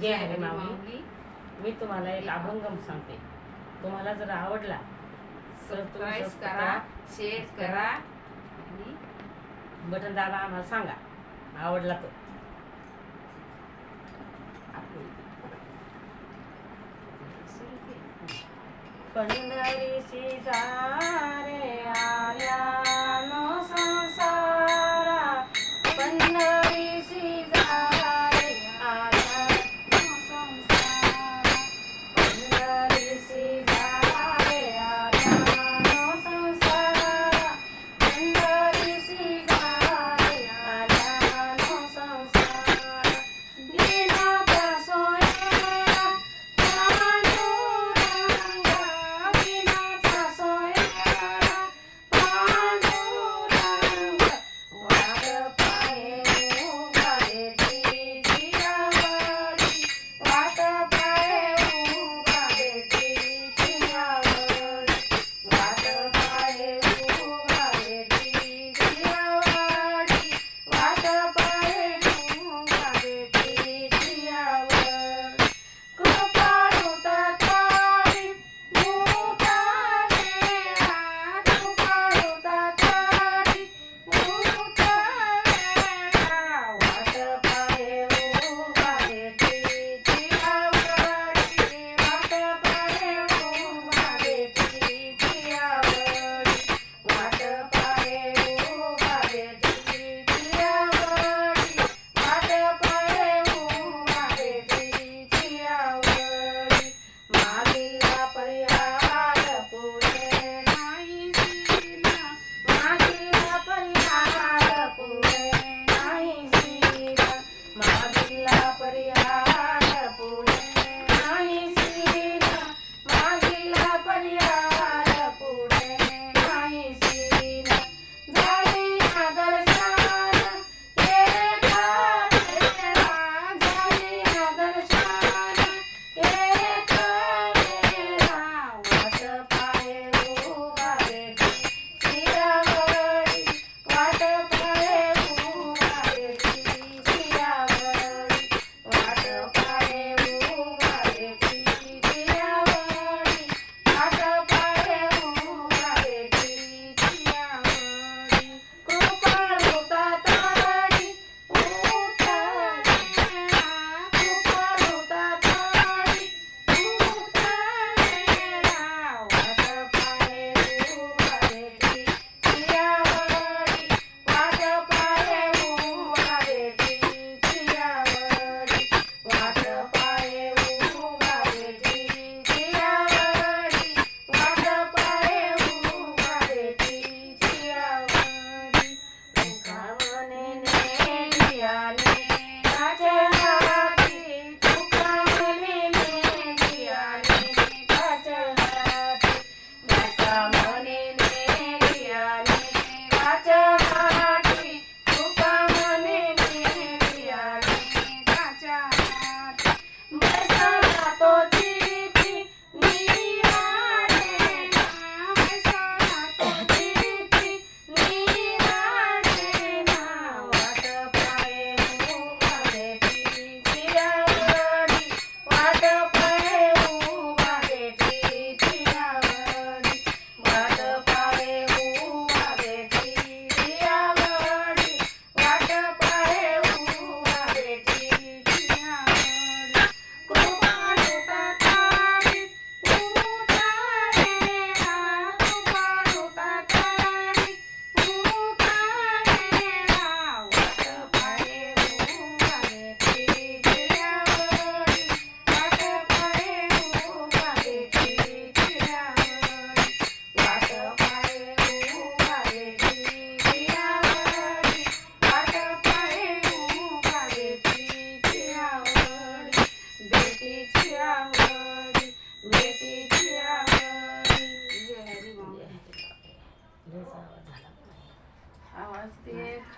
जे आहे म्हणजे माऊली मी तुम्हाला एक अभंगम सांगते. तुम्हाला जर आवडला सबस्क्राईब करा शेअर करा. आणि बटन दाबा आम्हाला सांगा. आवडला तो. पंढरीशी जा रे आया.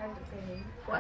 What?